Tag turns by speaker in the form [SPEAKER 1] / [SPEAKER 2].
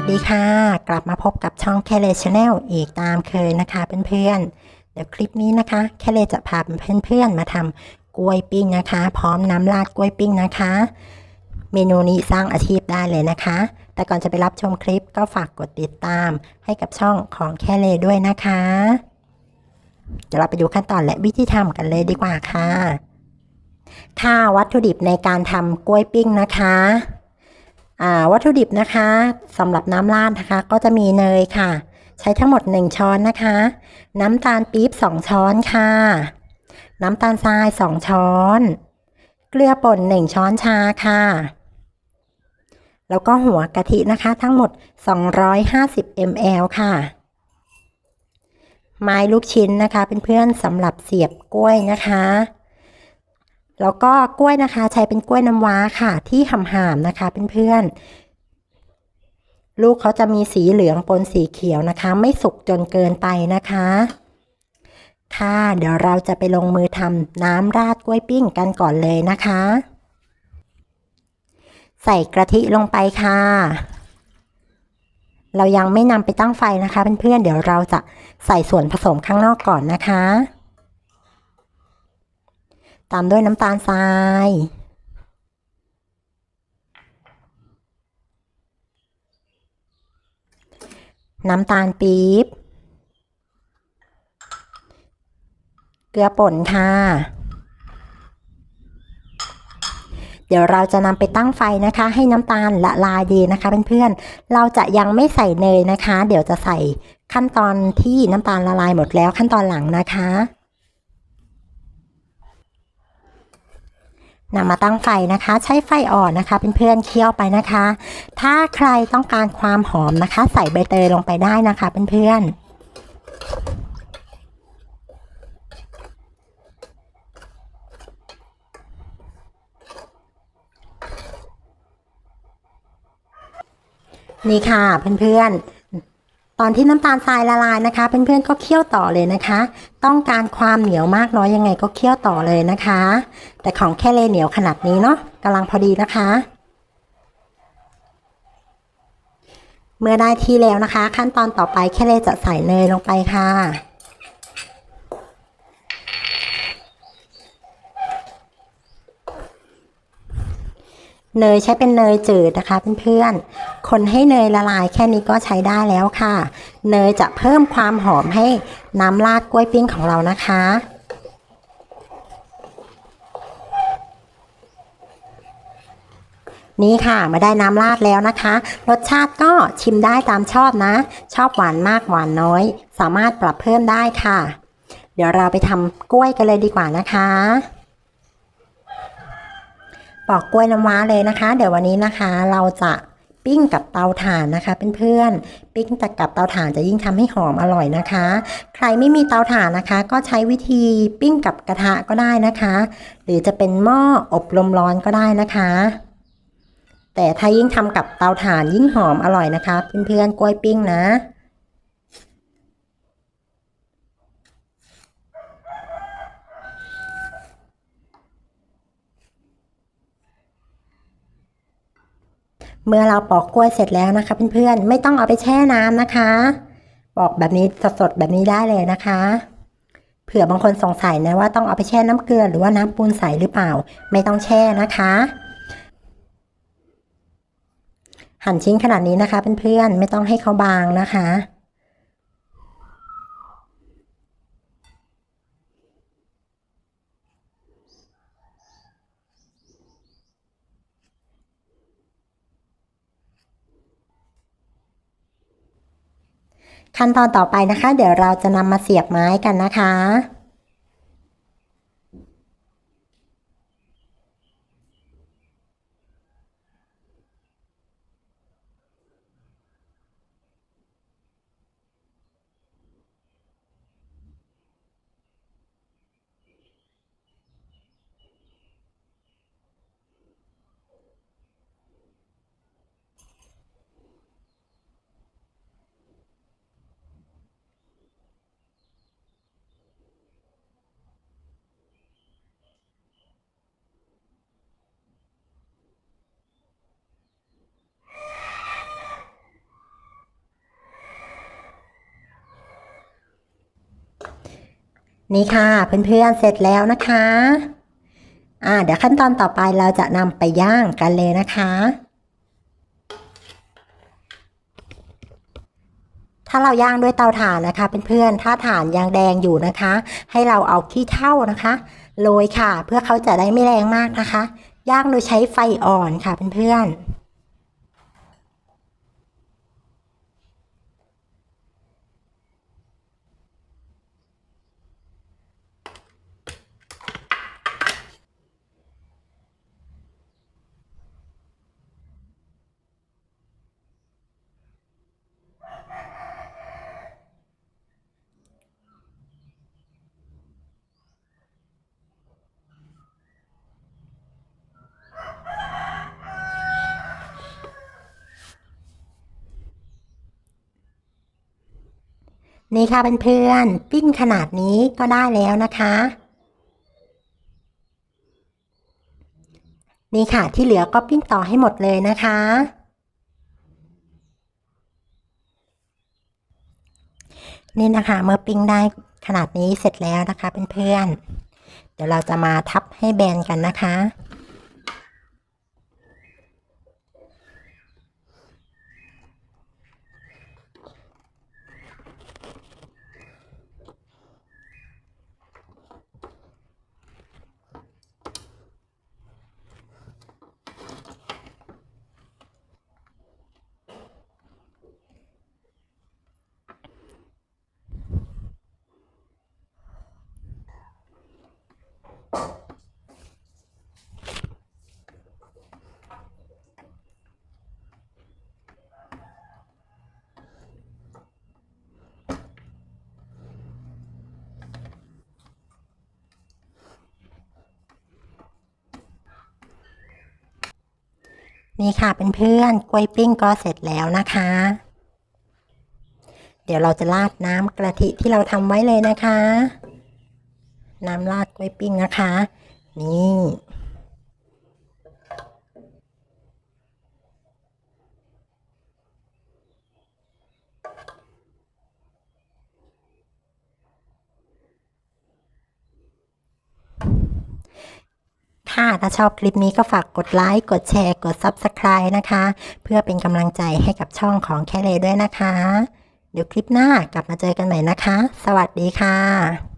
[SPEAKER 1] สดีค่ะ กลับมาพบกับช่องแคเลชแนลอีกตามเคยนะคะเพื่อนๆ เดี๋ยวคลิปนี้นะคะ แคเลจะพาเพื่อนๆมาทำกล้วยปิ้งนะคะ พร้อมน้ำราดกล้วยปิ้งนะคะ เมนูนี้สร้างอาชีพได้เลยนะคะ แต่ก่อนจะไปรับชมคลิปก็ฝากกดติดตาม ให้กับช่องของแคเลด้วยนะคะเดี๋ยวเราไปดูขั้นตอนและวิธีทำกันเลยดีกว่าค่ะ ค่าวัตถุดิบในการทำกล้วยปิ้งนะคะ วัตถุดิบนะคะสำหรับน้ำราดนะคะ ก็จะมีเนยค่ะ ใช้ทั้งหมด 1 ช้อนนะคะ น้ำตาลปี๊บ 2 ช้อนค่ะ น้ำตาลทราย 2 ช้อน เกลือป่น 1 ช้อนชาค่ะ แล้วก็หัวกะทินะคะทั้งหมด 250 ml ค่ะ ไม้ลูกชิ้นนะคะเป็นเพื่อนๆสำหรับเสียบกล้วยนะคะ แล้วก็กล้วยนะคะใช้เป็นกล้วยน้ำว้าค่ะ ที่หำๆนะคะเพื่อนๆลูกเขาจะมีสีเหลืองปนสีเขียวนะคะ ไม่สุกจนเกินไปนะคะ ค่ะ เดี๋ยวเราจะไปลงมือทำน้ำราดกล้วยปิ้งกันก่อนเลยนะคะ ใส่กะทิลงไปค่ะ เรายังไม่นำไปตั้งไฟนะคะเพื่อนๆเดี๋ยวเราจะใส่ส่วนผสมข้างนอกก่อนนะคะ ตามด้วยน้ำตาลทราย น้ำตาลปี๊บ เกลือป่นค่ะ เดี๋ยวเราจะนำไปตั้งไฟนะคะ ให้น้ำตาลละลายดีนะคะเพื่อนๆ เราจะยังไม่ใส่เนยนะคะ เดี๋ยวจะใส่ขั้นตอนที่น้ำตาลละลายหมดแล้วขั้นตอนหลังนะคะ นำมาตั้งไฟนะคะ ใช้ไฟอ่อนนะคะเพื่อนๆเคี่ยวไปนะคะ ถ้าใครต้องการความหอมนะคะ ใส่ใบเตยลงไปได้นะคะเพื่อนๆนี่ค่ะเพื่อนๆ ตอนที่น้ำตาลทรายละลายนะคะเพื่อนๆก็เคี่ยวต่อเลยนะคะ ต้องการความเหนียวมากน้อยยังไงก็เคี่ยวต่อเลยนะคะ แต่ของแค่เลเหนียวขนาดนี้เนาะกำลังพอดีนะคะ เมื่อได้ที่แล้วนะคะ ขั้นตอนต่อไปแค่เลจะใส่เนยลงไปค่ะเนยใช้เป็นเนยจืดนะคะเพื่อนๆ คนให้เนยละลายแค่นี้ก็ใช้ได้แล้วค่ะ เนยจะเพิ่มความหอมให้น้ำราดกล้วยปิ้งของเรานะคะ นี่ค่ะมาได้น้ำราดแล้วนะคะ รสชาติก็ชิมได้ตามชอบนะ ชอบหวานมากหวานน้อย สามารถปรับเพิ่มได้ค่ะ เดี๋ยวเราไปทำกล้วยกันเลยดีกว่านะคะปอกกล้วยน้ำว้าเลยนะคะ เดี๋ยววันนี้นะคะเราจะ ปิ้งกับเตาถ่านนะคะเพื่อนๆปิ้งแต่กับเตาถ่านจะยิ่งทำให้หอมอร่อยนะคะ ใครไม่มีเตาถ่านนะคะ ก็ใช้วิธีปิ้งกับกระทะก็ได้นะคะ หรือจะเป็นหม้ออบลมร้อนก็ได้นะคะ แต่ถ้ายิ่งทำกับเตาถ่านยิ่งหอมอร่อยนะคะ เพื่อนๆกล้วยปิ้งนะ เมื่อเราปอกกล้วยเสร็จแล้วนะคะเพื่อนๆไม่ต้องเอาไปแช่น้ำนะคะ ปอกแบบนี้สดๆแบบนี้ได้เลยนะคะเผื่อบางคนสงสัยนะว่าต้องเอาไปแช่น้ำเกลือหรือว่าน้ำปูนใสหรือเปล่า ไม่ต้องแช่นะคะ หั่นชิ้นขนาดนี้นะคะเพื่อนๆไม่ต้องให้เขาบางนะคะ ขั้นตอนต่อไปนะคะ เดี๋ยวเราจะนำมาเสียบไม้กันนะคะ น นี่ค่ะเพื่อนๆเสร็จแล้วนะคะอ่าเดี๋ยวขั้นตอนต่อไปเราจะนำไปย่างกันเลยนะคะ ถ้าเราย่างด้วยเตาถ่านนะคะเพื่อนๆถ้าถ่านยังแดงอยู่นะคะ ให้เราเอาขี้เถ้านะคะโรยค่ะ เพื่อเขาจะได้ไม่แรงมากนะคะ ย่างโดยใช้ไฟอ่อนค่ะเพื่อนๆ นี่ค่ะเพื่อนๆปิ้งขนาดนี้ก็ได้แล้วนะคะ นี่ค่ะที่เหลือก็ปิ้งต่อให้หมดเลยนะคะ นี่นะคะเมื่อปิ้งได้ขนาดนี้เสร็จแล้วนะคะเพื่อนๆเดี๋ยวเราจะมาทับให้แบนกันนะคะ นี่ค่ะเป็นเพื่อนๆกล้วยปิ้งก็เสร็จแล้วนะคะ เดี๋ยวเราจะราดน้ำกะทิที่เราทำไว้เลยนะคะ น้ำราดกล้วยปิ้งนะคะ นี่ ค่ะ ถ้าชอบคลิปนี้ก็ฝากกดไลค์ กดแชร์ กด Subscribe นะคะ เพื่อเป็นกำลังใจให้กับช่องของแคเลด้วยนะคะ เดี๋ยวคลิปหน้ากลับมาเจอกันใหม่นะคะ สวัสดีค่ะ